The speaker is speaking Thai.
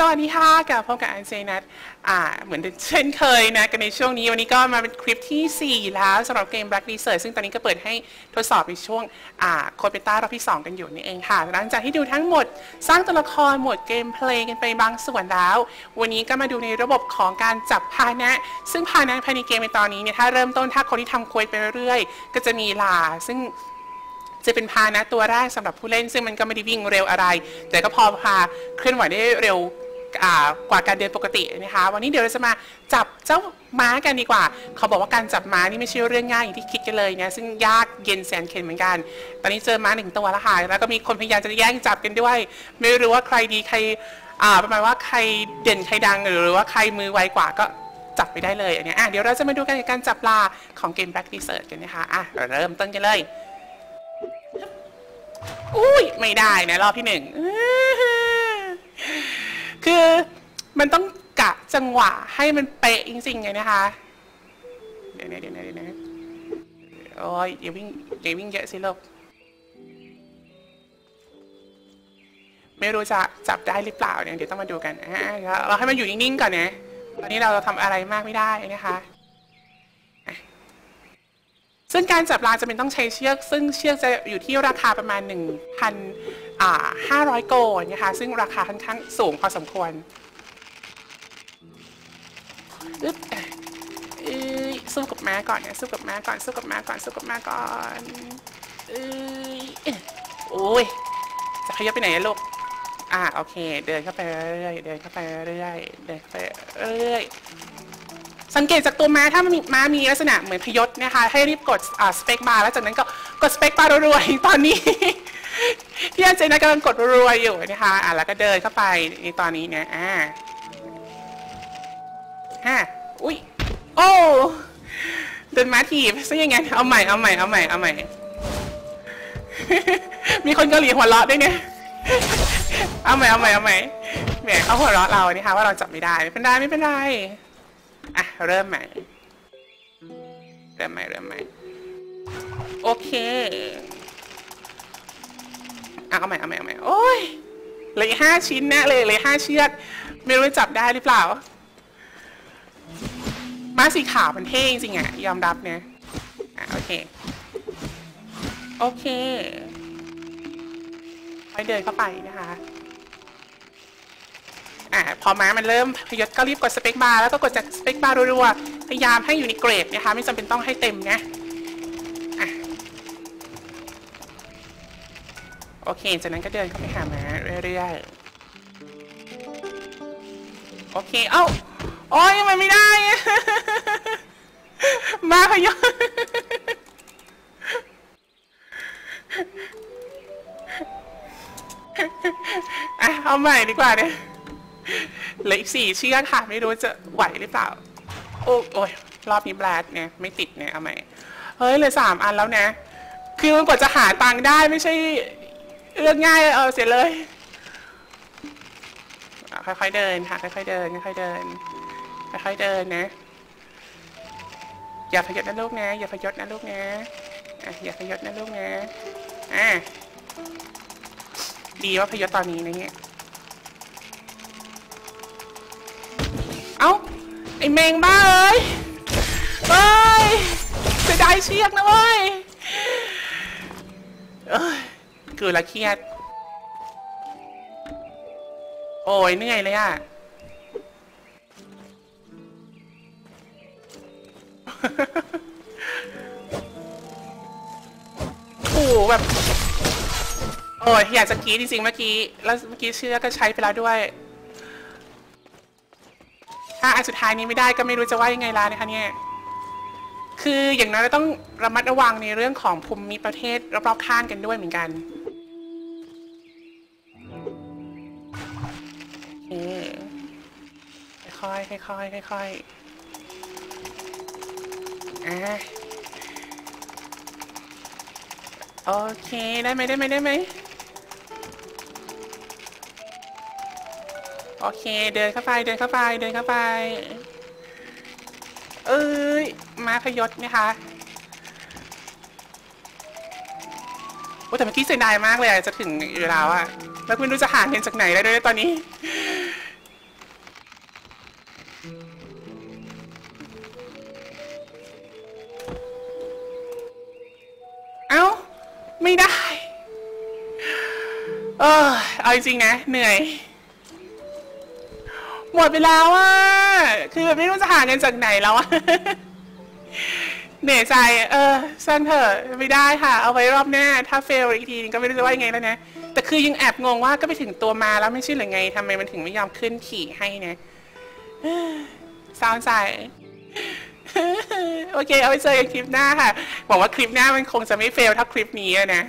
สวัสดีค่ะกับพบกับอันเซนัทอ่าเหมือนเช่นเคยนะกันในช่วงนี้ วันนี้ก็มาเป็นคลิปที่ 4 แล้วสำหรับเกม Black Research ซึ่งตอนนี้ก็เปิดให้ทดสอบในช่วงอ่าโคเปต้ารอบที่ 2 กันอยู่นี่เองค่ะ หลังจากที่ดูทั้งหมดสร้างตัวละครหมดเกมเพลย์กันไปบางส่วนแล้ว วันนี้ก็มาดูในระบบของการจับพานะ ซึ่งพานะภายในเกมในตอนนี้เนี่ยถ้าเริ่มต้นถ้าคนที่ทำควยไปเรื่อยๆ ก็จะมีลาซึ่งจะเป็นพานะตัวแรกสำหรับผู้เล่น ซึ่งมันก็ไม่ได้วิ่งเร็วอะไร แต่ก็พอพาเคลื่อนไหวได้เร็ว กว่าการเดินปกตินะคะ วันนี้เดี๋ยวเราจะมาจับเจ้าม้ากันดีกว่า เขาบอกว่าการจับม้านี่ไม่ใช่เรื่องง่ายอย่างที่คิดกันเลยนะซึ่งยากเย็นแสนเข็ญเหมือนกัน ตอนนี้เจอม้าหนึ่งตัวแล้วค่ะแล้วก็มีคนพยายามจะแย่งจับกันด้วย ไม่รู้ว่าใครดีใครอ่าประมาณว่าใครเด่นใครดังหรือว่าใครมือไวกว่าก็จับไปได้เลยอันนี้อะเดี๋ยวเราจะมาดูกันในการจับปลาของเกม Back Research กันนะคะอะเราเริ่มต้นกันเลยอุ้ยไม่ได้นะรอบที่หนึ่ง คือมันต้องกะจังหวะให้มันเป๊ะจริงๆไงนะคะ เดี๋ยวนะเดี๋ยวนะเดี๋ยวนะโอ้ยอย่าวิ่งอย่าวิ่งเยอะสิลูกไม่รู้จะจับได้หรือเปล่าเนี่ยเดี๋ยวต้องมาดูกันอ่าเราให้มันอยู่นิ่งๆก่อนนะตอนนี้เราทำอะไรมากไม่ได้นะคะซึ่งการจับลาจะเป็นต้องใช้เชือก ซึ่งเชือกจะอยู่ที่ราคาประมาณ 1,000 500 โกลนะคะซึ่งราคาค่อนข้างสูงพอสมควรอึ๊บอ้ยสู้กับม้าก่อนเนี่ยสู้กับม้าก่อนสู้กับม้าก่อนสู้กับม้าก่อนเอ้ยโอ้ยจะขยับไปไหนอะลูกอ่าโอเค เดินเข้าไปเรื่อยเดินเข้าไปเรื่อยเดินเข้าไปเรื่อยสังเกตจากตัวม้าถ้ามันมีม้ามีลักษณะเหมือนพยศนะคะ ให้รีบกดสเปคบาร์แล้วจากนั้นก็กดสเปคบาร์รัวๆตอนนี้ ที่อาจารย์กำลังกดรัวๆอยู่นะคะอะแล้วก็เดินเข้าไปในตอนนี้เนี่ยอ่าฮะอุ้ยโอ้เดินม้าถีบซะยังไงเอาใหม่เอาใหม่เอาใหม่เอาใหม่มีคนเกาหลีหัวเราะด้วยเนี่ยเอาใหม่เอาใหม่เอาใหม่แหมเขาหัวเราะเรานี่ค่ะว่าเราจับไม่ได้ไม่เป็นไรไม่เป็นไรอะเริ่มใหม่เริ่มใหม่เริ่มใหม่โอเค เอาใหม่เอาใหม่เอาใหม่โอ้ยเลยห้าชิ้นแน่เลยเลยห้าเชือกไม่รู้จับได้หรือเปล่าม้าสีขาวมันเท่จริงๆอะยอมรับเนี่ยอะโอเค โอเคค่อยเดินเข้าไปนะคะอ่าพอม้ามันเริ่มพยศก็รีบกดสเปคบาร์แล้วก็กดจากสเปคบาร์รัวๆพยายามให้อยู่ในเกรดนะคะ ไม่จำเป็นต้องให้เต็มนะ โอเค จากนั้นก็เดินเข้าไปหาม้าเรื่อยๆ โอเค เอ้าโอ้ยมันไม่ได้ มาพยศอะเอาใหม่ดีกว่าเนี่ยเหลืออีกสี่เชือกค่ะ ไม่รู้จะไหวหรือเปล่า โอ้โอยรอบนี้แบลดเนี่ย ไม่ติดเนี่ย เอาใหม่ เฮ้ยเหลือสามอันแล้วนะ คือมันกว่าจะหาตังค์ได้ไม่ใช่ เรื่องง่ายเออเสียเลยค่อยๆเดินค่ะค่อยๆเดินค่อยๆเดินค่อยๆเดินนะ อย่าพยศนะลูกนะ อย่าพยศนะลูกนะอย่าพยศนะลูกนะอะดีว่าพยศตอนนี้นะเนี่ยเอ้าไอแมงบ้าเอ้ยเอ้ยเสียดายเชือกนะเว้ยเอ้ย เกิดละเครียด โอ้ยเหนื่อยเลยอะโอ้แบบ โอ้ยอยากจะกรีดจริงๆเมื่อกี้ แล้วเมื่อกี้เชือกก็ใช้ไปแล้วด้วย ถ้าอันสุดท้ายนี้ไม่ได้ก็ไม่รู้จะว่ายังไงล่ะนะคะเนี่ยคืออย่างน้อยเราต้องระมัดระวังในเรื่องของภูมิประเทศรอบๆข้างกันด้วยเหมือนกัน ค่อยๆค่อยๆค่อยๆอะโอเคได้ไหมได้ไหมได้ไหมโอเคเดินเข้าไปเดินเข้าไปเดินเข้าไป เอ้ยมาพยศนะคะโอ้แต่เมื่อกี้เสียดายมากเลยจะถึงอยู่แล้วอะแล้วไม่รู้จะหาเงินจากไหนแล้วด้วยตอนนี้ ไม่ได้ เออเอาจริงๆนะ เหนื่อย หมดไปแล้วอะคือแบบไม่รู้จะหาเงินจากไหนแล้วอะเหนื่อยใจ เออสร้างเถอะไม่ได้ค่ะ เอาไว้รอบหน้า ถ้าเฟลอีกทีนึงก็ไม่รู้จะว่ายังไงแล้วนะ แต่คือยังแอบงงว่าก็ไปถึงตัวมาแล้วไม่ใช่หรือไงทำไมมันถึงไม่ยอมขึ้นขี่ให้นะเอ้อเศร้าใจ โอเค เอาไปเจอกันคลิปหน้าค่ะ บอกว่าคลิปหน้ามันคงจะไม่เฟลเท่าคลิปนี้นะ